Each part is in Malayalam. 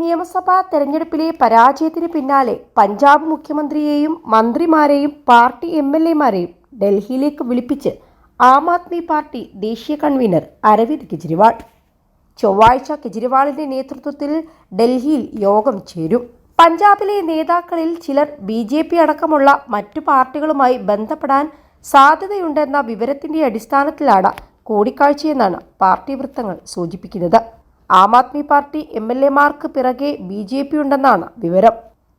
നിയമസഭാ തെരഞ്ഞെടുപ്പിലെ പരാജയത്തിന് പിന്നാലെ പഞ്ചാബ് മുഖ്യമന്ത്രിയെയും മന്ത്രിമാരെയും പാർട്ടി എം എൽ എമാരെയും ഡൽഹിയിലേക്ക് വിളിപ്പിച്ച് ആം ആദ്മി പാർട്ടി ദേശീയ കൺവീനർ അരവിന്ദ് കെജ്രിവാൾ. ചൊവ്വാഴ്ച കെജ്രിവാളിന്റെ നേതൃത്വത്തിൽ ഡൽഹിയിൽ യോഗം ചേരും. പഞ്ചാബിലെ നേതാക്കളിൽ ചിലർ ബി ജെ പി അടക്കമുള്ള മറ്റു പാർട്ടികളുമായി ബന്ധപ്പെടാൻ സാധ്യതയുണ്ടെന്ന വിവരത്തിന്റെ അടിസ്ഥാനത്തിലാണ് കൂടിക്കാഴ്ചയെന്നാണ് പാർട്ടി വൃത്തങ്ങൾ സൂചിപ്പിക്കുന്നത്. Aam Aadmi party M L എമാർക്ക് പിറകെ ബി ജെ പി ഉണ്ടെന്നാണ് വിവരം.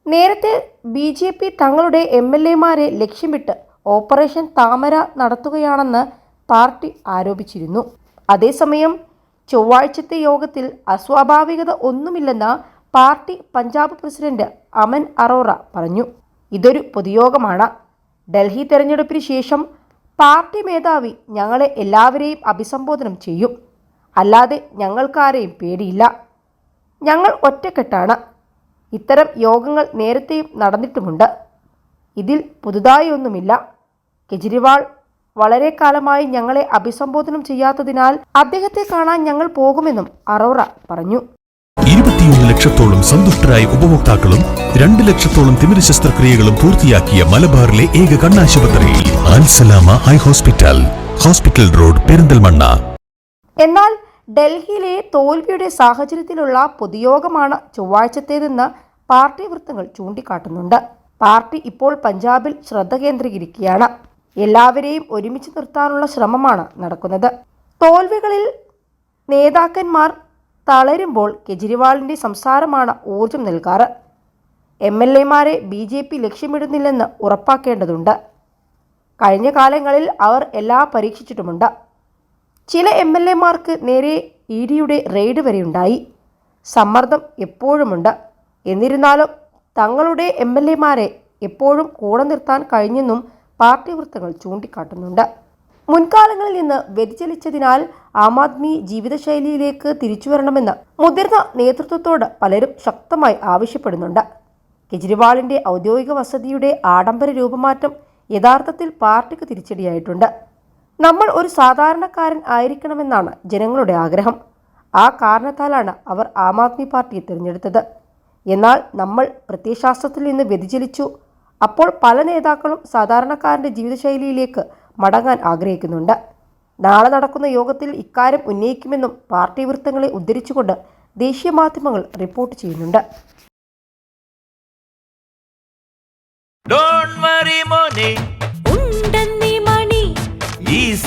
നേരത്തെ ബി ജെ പി തങ്ങളുടെ എം എൽ എമാരെ ലക്ഷ്യമിട്ട് ഓപ്പറേഷൻ താമര നടത്തുകയാണെന്ന് പാർട്ടി ആരോപിച്ചിരുന്നു. അതേസമയം ചൊവ്വാഴ്ചത്തെ യോഗത്തിൽ അസ്വാഭാവികത ഒന്നുമില്ലെന്ന് പാർട്ടി പഞ്ചാബ് പ്രസിഡന്റ് അമൻ അറോറ പറഞ്ഞു. ഇതൊരു പൊതുയോഗമാണ്. ഡൽഹി തെരഞ്ഞെടുപ്പിന് ശേഷം പാർട്ടി മേധാവി ഞങ്ങളെ എല്ലാവരെയും അഭിസംബോധനം ചെയ്യും. അല്ലാതെ ഞങ്ങൾക്കാരെയും പേടിയില്ല. ഞങ്ങൾ ഒറ്റക്കെട്ടാണ്. ഇത്തരം യോഗങ്ങൾ നേരത്തെയും നടന്നിട്ടുമുണ്ട്. ഇതിൽ പുതുതായി ഒന്നുമില്ല കെജ്രിവാൾ വളരെ കാലമായി ഞങ്ങളെ അഭിസംബോധനം ചെയ്യാത്തതിനാൽ അദ്ദേഹത്തെ കാണാൻ ഞങ്ങൾ പോകുമെന്നും അറോറ പറഞ്ഞു. ഇരുപത്തിയൊന്ന് ലക്ഷത്തോളം സന്തുഷ്ടരായ ഉപഭോക്താക്കളും രണ്ട് ലക്ഷത്തോളം തിമിര ശസ്ത്രക്രിയകളും പൂർത്തിയാക്കിയ മലബാറിലെ ഏക കണ്ണാശുപത്രി eye hospital. Hospital road Perinthalmanna. എന്നാൽ ഡൽഹിയിലെ തോൽവിയുടെ സാഹചര്യത്തിലുള്ള പൊതുയോഗമാണ് ചൊവ്വാഴ്ചത്തേതെന്ന് പാർട്ടി വൃത്തങ്ങൾ ചൂണ്ടിക്കാട്ടുന്നുണ്ട്. പാർട്ടി ഇപ്പോൾ പഞ്ചാബിൽ ശ്രദ്ധ കേന്ദ്രീകരിക്കുകയാണ്. എല്ലാവരെയും ഒരുമിച്ച് നിർത്താനുള്ള ശ്രമമാണ് നടക്കുന്നത്. തോൽവികളിൽ നേതാക്കന്മാർ തളരുമ്പോൾ കെജ്രിവാളിന്റെ സംസാരമാണ് ഊർജം നൽകാറ്. എം എൽ എമാരെ ബി ജെ പി ലക്ഷ്യമിടുന്നില്ലെന്ന് ഉറപ്പാക്കേണ്ടതുണ്ട്. കഴിഞ്ഞ കാലങ്ങളിൽ അവർ എല്ലാം പരീക്ഷിച്ചിട്ടുമുണ്ട്. ചില എം എൽ എമാർക്ക് നേരെ ഇ ഡിയുടെ റെയ്ഡ് വരെയുണ്ടായി സമ്മർദ്ദം എപ്പോഴുമുണ്ട്. എന്നിരുന്നാലും തങ്ങളുടെ എം എൽ എമാരെ എപ്പോഴും കൂടെ നിർത്താൻ കഴിഞ്ഞെന്നും പാർട്ടി വൃത്തങ്ങൾ ചൂണ്ടിക്കാട്ടുന്നുണ്ട്. മുൻകാലങ്ങളിൽ നിന്ന് വ്യതിചലിച്ചതിനാൽ ആം ആദ്മി ജീവിതശൈലിയിലേക്ക് തിരിച്ചു വരണമെന്ന് മുതിർന്ന നേതൃത്വത്തോട് പലരും ശക്തമായി ആവശ്യപ്പെടുന്നുണ്ട്. കെജ്രിവാളിന്റെ ഔദ്യോഗിക വസതിയുടെ ആഡംബര രൂപമാറ്റം യഥാർത്ഥത്തിൽ പാർട്ടിക്ക് തിരിച്ചടിയായിട്ടുണ്ട്. നമ്മൾ ഒരു സാധാരണക്കാരൻ ആയിരിക്കണമെന്നാണ് ജനങ്ങളുടെ ആഗ്രഹം. ആ കാരണത്താലാണ് അവർ ആം ആദ്മി പാർട്ടിയെ തിരഞ്ഞെടുത്തത്. എന്നാൽ നമ്മൾ പ്രത്യയശാസ്ത്രത്തിൽ നിന്ന് വ്യതിചലിച്ചു. അപ്പോൾ പല നേതാക്കളും സാധാരണക്കാരന്റെ ജീവിതശൈലിയിലേക്ക് മടങ്ങാൻ ആഗ്രഹിക്കുന്നുണ്ട്. നാളെ നടക്കുന്ന യോഗത്തിൽ ഇക്കാര്യം ഉന്നയിക്കുമെന്നും പാർട്ടി വൃത്തങ്ങളെ ഉദ്ധരിച്ചുകൊണ്ട് ദേശീയ മാധ്യമങ്ങൾ റിപ്പോർട്ട് ചെയ്യുന്നുണ്ട്. Don't worry, money